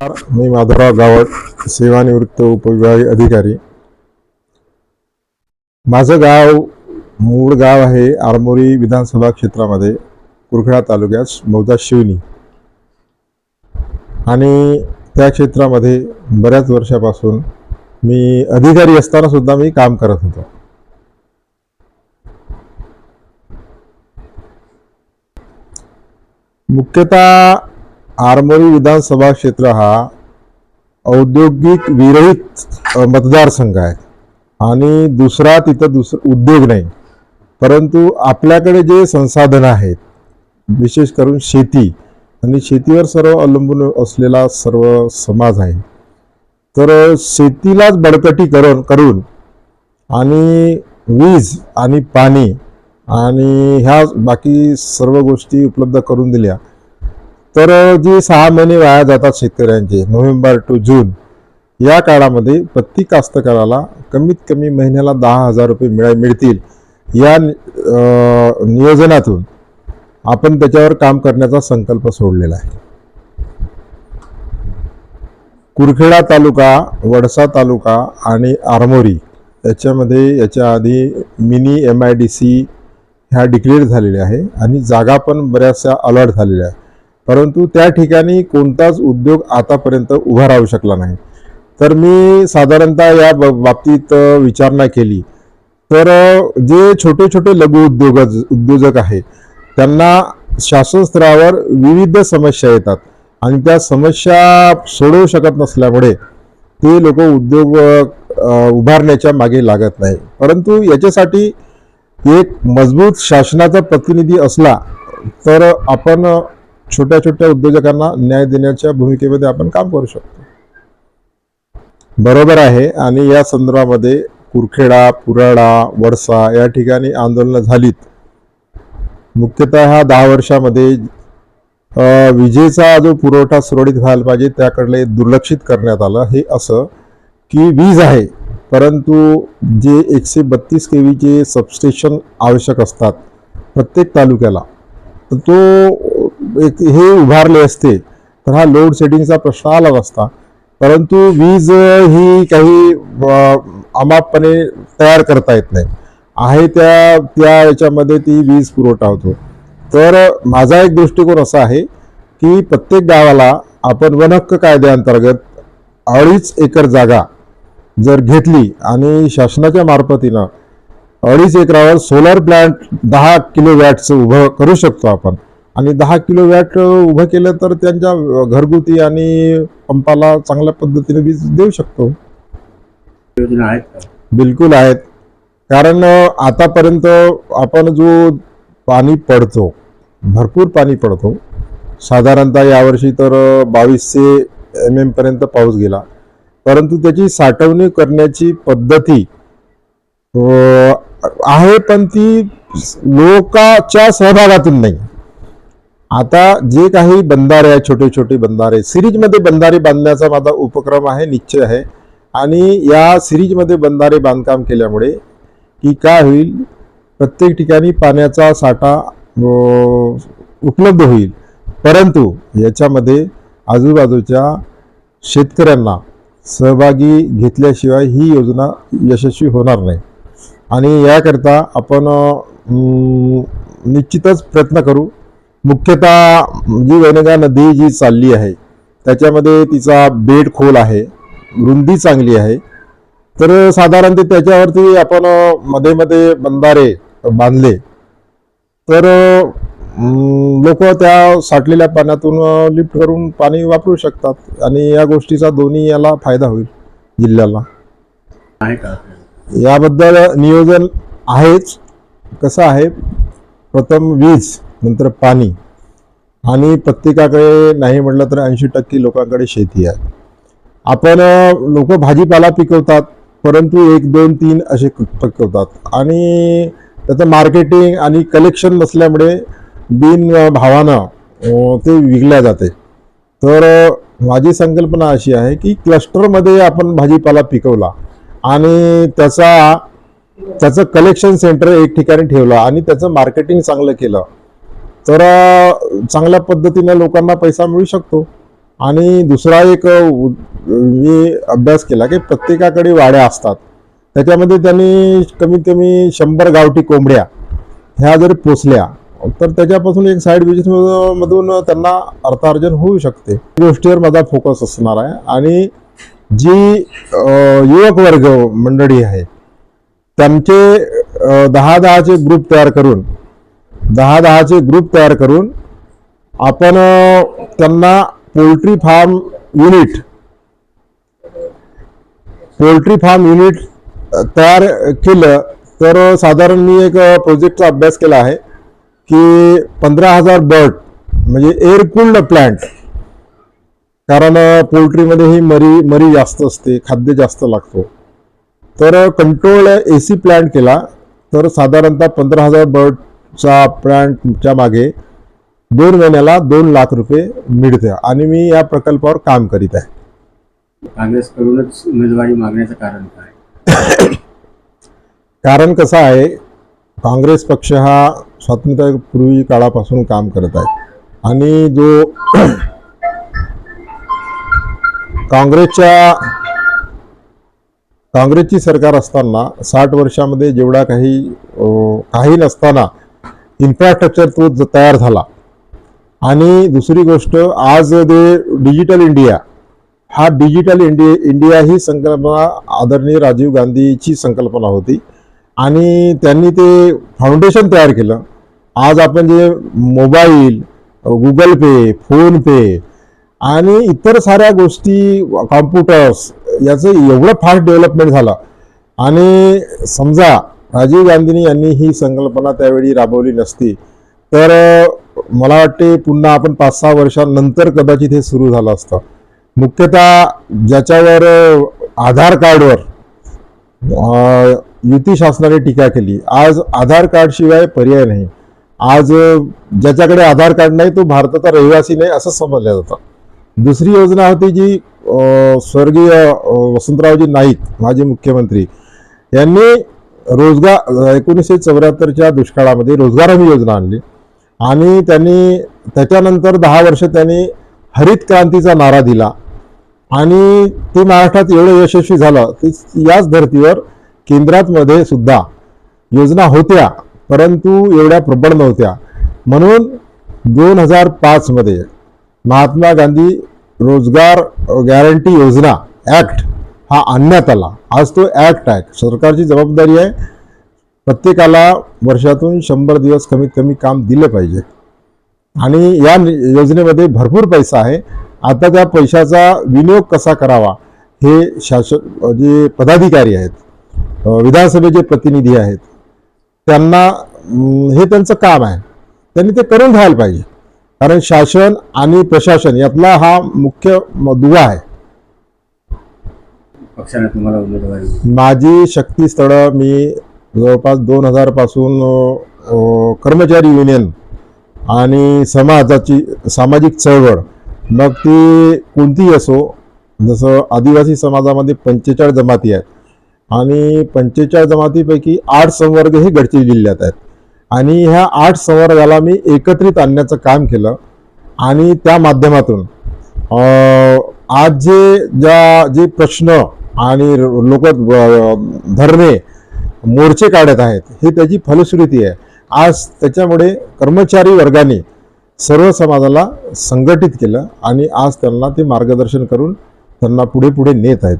मी माधवराव गावट सेवानिवृत्त उपविभागीय अधिकारी. माझं गाव मूळ गाव आहे आरमोरी विधानसभा क्षेत्रामध्ये कुरखेडा तालुक्यात मौदा शिवनी आणि त्या क्षेत्रामध्ये बऱ्याच वर्षापासून मी अधिकारी असताना सुद्धा मी काम करत होतो. मुख्यतः आरमोरी विधानसभा क्षेत्र हा औद्योगिक विरहित मतदारसंघ आहे. आणि दुसरा तिथं दुसरा उद्योग नाही. परंतु आपल्याकडे जे संसाधनं आहेत विशेष करून शेती आणि शेतीवर सर्व अवलंबून असलेला सर्व समाज आहे. तर शेतीलाच बळकटी करून करून आणि वीज आणि पाणी आणि ह्या बाकी सर्व गोष्टी उपलब्ध करून दिल्या. तर जे सहा महिने वाया जातात शेतकऱ्यांचे नोव्हेंबर टू जून या काळामध्ये प्रत्येक कास्तकाराला कमीत कमी महिन्याला दहा हजार रुपये मिळा मिळतील. या नियोजनातून आपण त्याच्यावर काम करण्याचा संकल्प सोडलेला आहे. कुरखेडा तालुका वडसा तालुका आणि आरमोरी याच्यामध्ये याच्या आधी mini M I D C ह्या डिक्लेअर झालेल्या आहे आणि जागा पण बऱ्याचशा अलॉट झालेल्या आहे. परंतु त्या ठिकाणी कोणताच उद्योग आतापर्यंत उभा राहू शकला नाही. तर मी साधारणतः या बाबतीत विचारणा केली. तर जे छोटे छोटे लघु उद्योग उद्योजक आहे त्यांना शासन स्तरावर विविध समस्या येतात आणि त्या समस्या सोडवू शकत नसल्यामुळे ते लोक उद्योग उभारण्याच्या मागे लागत नाही. परंतु याच्यासाठी एक मजबूत शासनाचा प्रतिनिधी असला तर आपण छोट्या छोट्या उद्योजकांना न्याय देण्याच्या भूमिकेमध्ये आपण काम करू शकतो. बरोबर आहे आणि या संदर्भामध्ये कुरखेडा पुराडा वडसा या ठिकाणी आंदोलनं झालीत. मुख्यतः ह्या दहा वर्षामध्ये विजेचा जो पुरवठा सुरळीत व्हायला पाहिजे त्याकडे दुर्लक्षित करण्यात आलं. हे असं की वीज आहे परंतु जे एकशे बत्तीस के व्हीचे सबस्टेशन आवश्यक असतात प्रत्येक तालुक्याला तर तो हे उभारले असते तर हा लोड शेडिंगचा प्रश्न आलाच असता परंतु वीज ही काही अमापपणे तयार करता येत नाही. आहे त्या त्या याच्यामध्ये ती वीज पुरवठा होतो. तर माझा एक दृष्टिकोन असा आहे की प्रत्येक गावाला आपण वनहक्क कायद्याअंतर्गत अडीच एकर जागा जर घेतली आणि शासनाच्या मार्फतीनं अडीच एकरावर सोलर प्लांट दहा किलो वॅटचं उभं करू शकतो आपण आणि दहा किलो वॅट उभं केलं तर त्यांच्या घरगुती आणि पंपाला चांगल्या पद्धतीने वीज देऊ शकतो. योजना आहेत का? बिलकुल आहेत. कारण आतापर्यंत आपण जो पाणी पडतो भरपूर पाणी पडतो साधारणतः यावर्षी तर बावीसशे एम एम पर्यंत पाऊस गेला. परंतु त्याची साठवणूक करण्याची पद्धती अ, आहे पण ती लोकाच्या सहभागातून नाही. आता जे काही बंधारे आहेत छोटे छोटे बंधारे सिरीजमध्ये बंधारे बांधण्याचा माझा उपक्रम आहे निश्चय आहे. आणि या सिरीजमध्ये बंधारे बांधकाम केल्यामुळे की काय होईल? प्रत्येक ठिकाणी पाण्याचा साठा उपलब्ध होईल. परंतु याच्यामध्ये आजूबाजूच्या शेतकऱ्यांना सहभागी घेतल्याशिवाय ही योजना यशस्वी होणार नाही. आणि याकरता आपण निश्चितच प्रयत्न करू. मुख्यतः जी वैनगा नदी जी चालली आहे त्याच्यामध्ये तिचा बेड खोल आहे रुंदी चांगली आहे. तर साधारण ते त्याच्यावरती आपण मध्ये मध्ये बंधारे बांधले. तर लोक त्या साठलेल्या पाण्यातून लिफ्ट करून पाणी वापरू शकतात आणि या गोष्टीचा दोन्ही याला फायदा होईल जिल्ह्याला. आहे का? याबद्दल नियोजन आहेच. कसं आहे? प्रथम वीज. नंतर पाणी. आणि प्रत्येकाकडे नाही म्हटलं तर ऐंशी टक्के लोकांकडे शेती आहे. आपण लोक भाजीपाला पिकवतात परंतु एक दोन तीन असे पिकवतात. आणि त्याचं मार्केटिंग आणि कलेक्शन नसल्यामुळे बिन भावानं ते विकल्या जाते. तर माझी संकल्पना अशी आहे की क्लस्टरमध्ये आपण भाजीपाला पिकवला आणि त्याचा त्याचं कलेक्शन सेंटर एक ठिकाणी ठेवलं आणि त्याचं मार्केटिंग चांगलं केलं. तर चांगल्या पद्धतीने लोकांना पैसा मिळू शकतो. आणि दुसरा एक मी अभ्यास केला की प्रत्येकाकडे वाड्या असतात. त्याच्यामध्ये त्यांनी कमीत कमी शंभर गावठी कोंबड्या ह्या जर पोचल्या तर त्याच्यापासून एक साईड बिझनेस मधून त्यांना अर्थार्जन होऊ शकते. गोष्टीवर माझा फोकस असणार आहे. आणि जी युवक वर्ग मंडळी आहे त्यांचे दहा दहाचे ग्रुप तयार करून दहा दहाचे ग्रुप तयार करून आपण त्यांना poultry farm unit poultry farm unit तयार केलं तर साधारण मी एक प्रोजेक्टचा अभ्यास केला आहे की पंधरा हजार बर्ड म्हणजे एअर कूल्ड प्लांट कारण पोल्ट्रीमध्ये ही मरी मरी जास्त असते खाद्य जास्त लागतो. तर कंट्रोल ए सी प्लांट केला तर साधारणतः पंधरा हजार बर्डचा प्लांटच्या मागे दोन महिन्याला दोन लाख रुपये मिळते. आणि मी या प्रकल्पावर काम करीत आहे. काँग्रेसकडूनच उमेदवारी मागण्याचं कारण काय? कारण कसं आहे काँग्रेस पक्ष हा स्वातंत्र्यपूर्वी काळापासून काम करत आहे. आणि जो काँग्रेसच्या काँग्रेसची सरकार असताना साठ वर्षामध्ये जेवढा काही काही नसताना इन्फ्रास्ट्रक्चर तो तयार झाला. आणि दुसरी गोष्ट आज जे डिजिटल इंडिया हा डिजिटल इंडिया इंडिया ही संकल्पना आदरणीय राजीव गांधीची संकल्पना होती. आणि त्यांनी ते फाउंडेशन तयार केलं. आज आपण जे मोबाईल गुगल पे फोनपे आणि इतर साऱ्या गोष्टी कॉम्प्युटर्स याचं एवढं फास्ट डेव्हलपमेंट झालं. आणि समजा राजीव गांधींनी यांनी ही संकल्पना त्यावेळी राबवली नसती. तर मला वाटते पुन्हा आपण पाच सहा वर्षांनंतर कदाचित हे सुरू झालं असतं. मुख्यतः ज्याच्यावर आधार कार्डवर युती शासनाने टीका केली. आज आधार कार्डशिवाय पर्याय नाही. आज ज्याच्याकडे आधार कार्ड नाही तो भारताचा रहिवासी नाही असं समजलं जातं. दुसरी योजना होती जी स्वर्गीय वसंतरावजी नाईक माजी मुख्यमंत्री यांनी रोजगार एकोणीसशे चौऱ्याहत्तरच्या दुष्काळामध्ये रोजगार हमी योजना आणली. आणि त्यांनी त्याच्यानंतर दहा वर्ष त्यांनी हरित क्रांतीचा नारा दिला. आणि ते महाराष्ट्रात एवढं यशस्वी झालं की याच धर्तीवर केंद्रातमध्ये सुद्धा योजना होत्या परंतु एवढ्या प्रबळ नव्हत्या. म्हणून दोन हजार पाचमध्ये महात्मा गांधी रोजगार गॅरंटी योजना ॲक्ट हा आणण्यात आला. आज तो ॲक्ट आहे. सरकारची जबाबदारी आहे. प्रत्येकाला वर्षातून शंभर दिवस कमीत कमी काम दिलं पाहिजे. आणि या योजनेमध्ये भरपूर पैसा आहे. आता त्या पैशाचा विनियोग कसा करावा हे शासन जे पदाधिकारी आहेत विधानसभेचे प्रतिनिधी आहेत त्यांना हे त्यांचं काम आहे. त्यांनी ते करून घ्यायला पाहिजे. कारण शासन आणि प्रशासन यातला हा मुख्य म- दुवा आहे. पक्षाने तुम्हाला उमेदवारी माझी माझी शक्तीस्थळं मी जवळपास दोन हजारपासून कर्मचारी युनियन आणि समाजाची सामाजिक चळवळ. मग ती कोणतीही असो जसं आदिवासी समाजामध्ये पंचेचाळीस जमाती आहेत आणि पंचेचाळीस जमातीपैकी आठ संवर्ग हे गडचिरोली जिल्ह्यात आहेत. आणि ह्या आठ संवर्गाला मी एकत्रित आणण्याचं काम केलं आणि त्या माध्यमातून आज जे ज्या जे प्रश्न आणि लोक धरणे मोर्चे काढत आहेत. हे त्याची फलश्रुती आहे. आज त्याच्यामुळे कर्मचारी वर्गाने सर्व समाजाला संघटित केलं आणि आज त्यांना ते मार्गदर्शन करून त्यांना पुढे पुढे नेत आहेत.